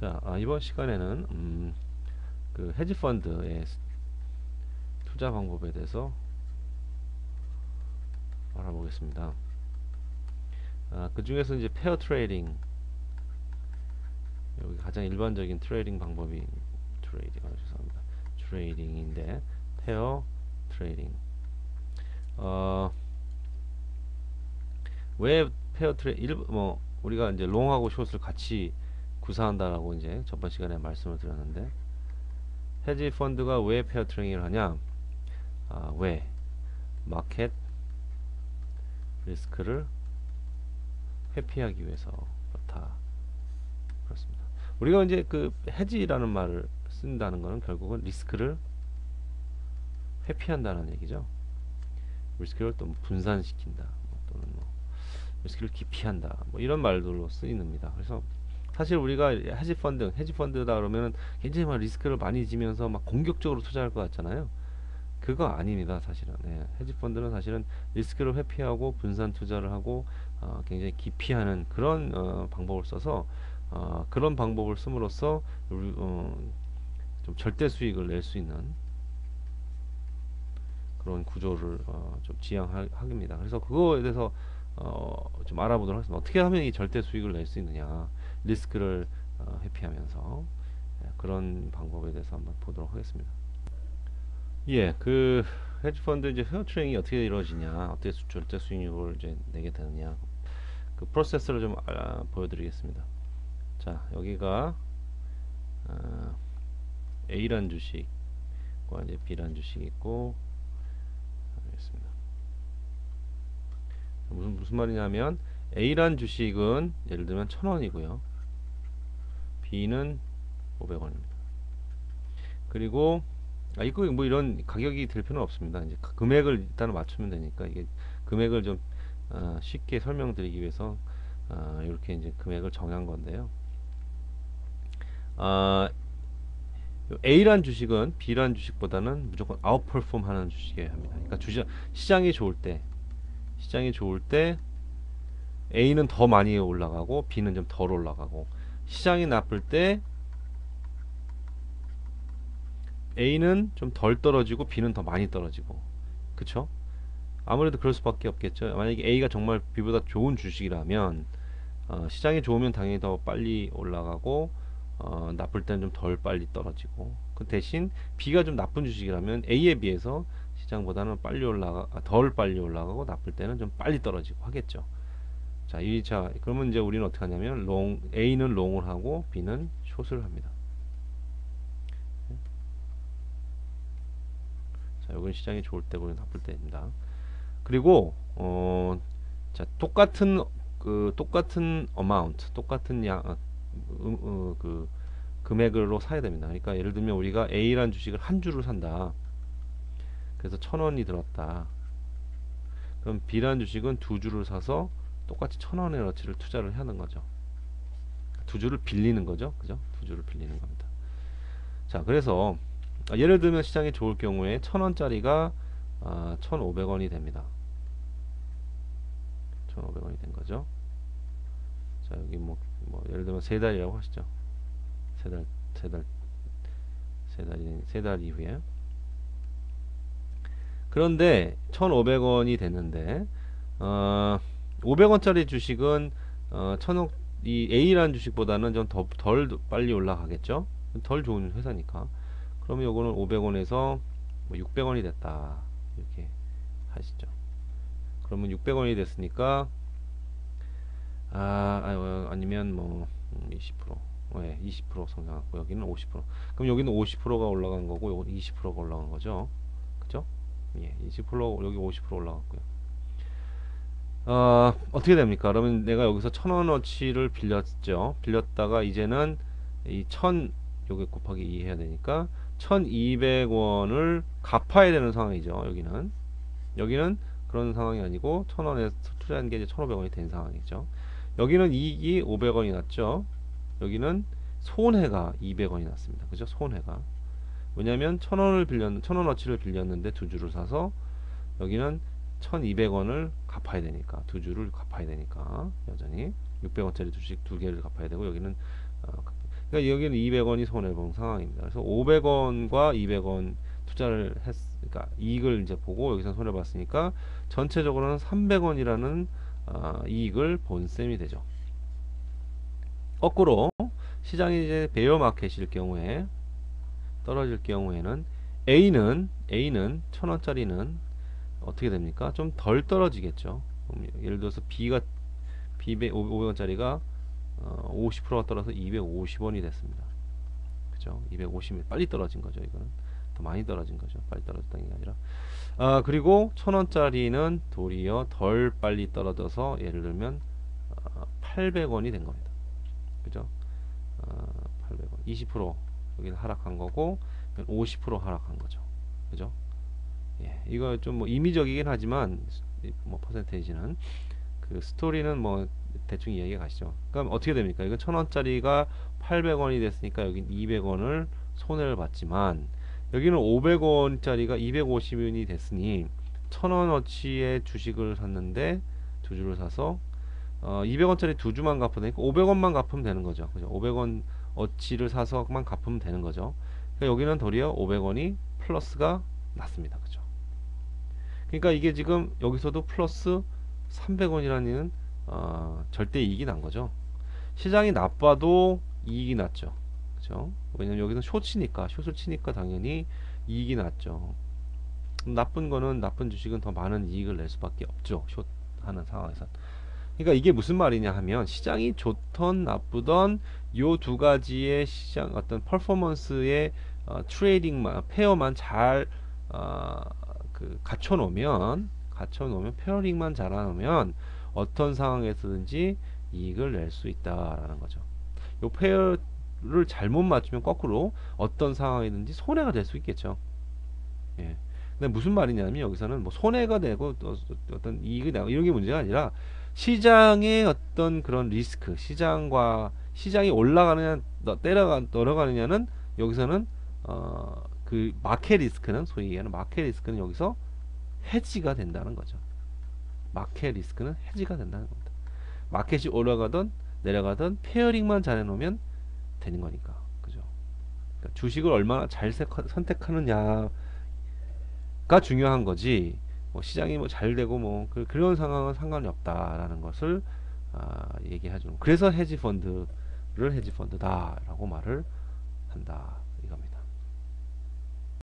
자, 아, 이번 시간에는 음, 그 헤지 펀드의 투자 방법에 대해서 알아보겠습니다. 아, 그 중에서 이제 페어 트레이딩 여기 가장 일반적인 트레이딩 방법이 트레이딩 아, 죄송합니다. 트레이딩인데 페어 트레이딩 어, 왜 페어 트레 일뭐 우리가 이제 롱하고 숏을 같이 구사한다라고 이제 저번 시간에 말씀을 드렸는데 헤지 펀드가 왜 페어 트레이딩을 하냐? 아, 왜 마켓 리스크를 회피하기 위해서 그렇다. 그렇습니다. 우리가 이제 그 헤지라는 말을 쓴다는 것은 결국은 리스크를 회피한다는 얘기죠. 리스크를 또 분산시킨다. 뭐 또는 뭐 리스크를 기피한다. 뭐 이런 말들로 쓰이는니다. 그래서 사실 우리가 헤지 펀드, 헤지 펀드다 그러면은 굉장히 막 리스크를 많이 지면서 막 공격적으로 투자할 것 같잖아요. 그거 아닙니다, 사실은. 네, 헤지 펀드는 사실은 리스크를 회피하고 분산 투자를 하고 어, 굉장히 기피하는 그런 어, 방법을 써서 어, 그런 방법을 우리, 어, 좀 절대 수익을 낼 수 있는 그런 구조를 어, 좀 지향하기입니다. 그래서 그거에 대해서 어, 좀 알아보도록 하겠습니다. 어떻게 하면 이 절대 수익을 낼 수 있느냐, 리스크를 어, 회피하면서 예, 그런 방법에 대해서 한번 보도록 하겠습니다. 예, 그 헤지 펀드 이제 헤어 트레이닝이 어떻게 이루어지냐, 어떻게 수, 절대 수익률을 이제 내게 되느냐, 그 프로세스를 좀 아, 보여드리겠습니다. 자, 여기가 어, A란 주식과 이제 B란 주식이 있고 알겠습니다. 무슨 무슨 말이냐면 A란 주식은 예를 들면 1000원이고요. B는 500원입니다. 그리고 아 이거 뭐 이런 가격이 될 필요는 없습니다. 이제 금액을 일단 맞추면 되니까 이게 금액을 좀 어, 쉽게 설명드리기 위해서 어, 이렇게 이제 금액을 정한 건데요. 아, A란 주식은 B란 주식보다는 무조건 아웃퍼폼 하는 주식이어야 합니다. 그러니까 주식 시장이 좋을 때 시장이 좋을 때 A는 더 많이 올라가고 B는 좀 덜 올라가고 시장이 나쁠 때 A는 좀 덜 떨어지고 B는 더 많이 떨어지고 그쵸? 아무래도 그럴 수밖에 없겠죠. 만약에 A가 정말 B보다 좋은 주식이라면 어, 시장이 좋으면 당연히 더 빨리 올라가고 어, 나쁠 때는 좀 덜 빨리 떨어지고 그 대신 B가 좀 나쁜 주식이라면 A에 비해서 시장보다는 빨리 올라가 아, 덜 빨리 올라가고 나쁠 때는 좀 빨리 떨어지고 하겠죠. 자, 이 자, 그러면 이제 우리는 어떻게 하냐면 롱 A는 롱을 하고 B는 숏을 합니다. 자, 여기는 시장이 좋을 때고 나쁠 때입니다. 그리고 어, 자, 똑같은 그 똑같은 어마운트, 똑같은 양 어, 음, 어, 그 금액으로 사야 됩니다. 그러니까 예를 들면 우리가 A라는 주식을 한 주를 산다. 그래서 천 원이 들었다. 그럼 B라는 주식은 두 주를 사서 똑같이 천 원의 어치를 투자를 하는 거죠. 두 주를 빌리는 거죠. 그죠? 두 주를 빌리는 겁니다. 자, 그래서 아, 예를 들면 시장이 좋을 경우에 천 원짜리가 아, 1,500원이 됩니다. 1,500원이 된 거죠. 자, 여기 뭐, 뭐 예를 들면 세 달이라고 하시죠. 세 달, 세 달, 세 달, 세달 이후에. 그런데 1,500원이 됐는데 어, 500원짜리 주식은 어, 천억 이 A라는 주식보다는 좀 더 덜 빨리 올라가겠죠. 덜 좋은 회사니까. 그러면 요거는 500원에서 뭐 600원이 됐다. 이렇게 하시죠. 그러면 600원이 됐으니까 아, 아니면 뭐 20%. 음, 네, 20% 성장하고 여기는 50%. 그럼 여기는 50%가 올라간 거고 요건 20%가 올라간 거죠. 그죠? 예, 20% 여기 50% 올라갔고요. 어, 어떻게 됩니까? 그러면 내가 여기서 천원어치를 빌렸죠. 빌렸다가 이제는 이1 요게 곱하기 2 해야 되니까 1200원을 갚아야 되는 상황이죠. 여기는. 여기는 그런 상황이 아니고 1000원에 투자한 게 이제 1500원이 된 상황이죠. 여기는 이익이 500원이 났죠. 여기는 손해가 200원이 났습니다. 그죠? 손해가. 왜냐면 1000원을 빌렸 1000원어치를 빌렸는데 두 주를 사서 여기는 1200원을 갚아야 되니까 두 주를 갚아야 되니까 여전히 600원짜리 주식 두 개를 갚아야 되고 여기는 어, 그러니까 여기는 200원이 손해 본 상황입니다. 그래서 500원과 200원 투자를 했, 그러니까 이익을 이제 보고 여기서 손해 봤으니까 전체적으로는 300원이라는 어, 이익을 본 셈이 되죠. 거꾸로 시장이 이제 베어 마켓일 경우에 떨어질 경우에는 A는 A는 천 원짜리는 어떻게 됩니까? 좀 덜 떨어지겠죠. 예를 들어서 B가 B 500원짜리가 어, 50%가 떨어서 250원이 됐습니다. 그죠? 250이 빨리 떨어진 거죠. 이거는 더 많이 떨어진 거죠. 빨리 떨어졌다는 게 아니라. 아 그리고 천 원짜리는 도리어 덜 빨리 떨어져서 예를 들면 어, 800원이 된 겁니다. 그죠? 어, 800원. 20% 여기는 하락한 거고 50% 하락한 거죠. 그죠? 예, 이거 좀 뭐 임의적이긴 하지만 뭐 퍼센테이지는 그 스토리는 뭐 대충 이해가 가시죠. 그럼 어떻게 됩니까? 이거 천 원짜리가 800원이 됐으니까 여기 200원을 손해를 봤지만 여기는 500원짜리가 250원이 됐으니 천 원어치의 주식을 샀는데 두 주를 사서 어, 200원짜리 두 주만 갚으면 되니까 500원만 갚으면 되는 거죠. 그죠? 500원 어치를 사서만 갚으면 되는 거죠. 그러니까 여기는 도리어 500원이 플러스가 났습니다. 그죠? 그러니까 이게 지금 여기서도 플러스 300원이라는 어, 절대 이익이 난 거죠. 시장이 나빠도 이익이 났죠. 그죠? 왜냐면 여기는 숏이니까 숏을 치니까 당연히 이익이 났죠. 나쁜 거는 나쁜 주식은 더 많은 이익을 낼 수밖에 없죠. 숏 하는 상황에서. 그러니까 이게 무슨 말이냐 하면 시장이 좋던 나쁘던 요 두 가지의 시장 어떤 퍼포먼스의 어, 트레이딩만 페어만 잘 어, 그 갖춰 놓으면 갖춰 놓으면 페어링만 잘 해놓으면 어떤 상황에서든지 이익을 낼 수 있다라는 거죠. 요 페어를 잘못 맞추면 거꾸로 어떤 상황이든지 손해가 될 수 있겠죠. 예. 근데 무슨 말이냐면 여기서는 뭐 손해가 되고 또 어떤 이익이 나고 이런 게 문제가 아니라 시장의 어떤 그런 리스크, 시장과 시장이 올라가느냐 내려가느냐는 여기서는 어 그 마켓 리스크는 소위 얘기하는 마켓 리스크는 여기서 해지가 된다는 거죠. 마켓 리스크는 해지가 된다는 겁니다. 마켓이 올라가든 내려가든 페어링만 잘 해놓으면 되는 거니까. 그죠? 그러니까 주식을 얼마나 잘 선택하느냐가 중요한 거지. 뭐 시장이 뭐 잘 되고 뭐 그, 런 상황은 상관이 없다라는 것을 아, 얘기하죠. 그래서 헤지 펀드를 헤지 펀드다라고 말을 한다.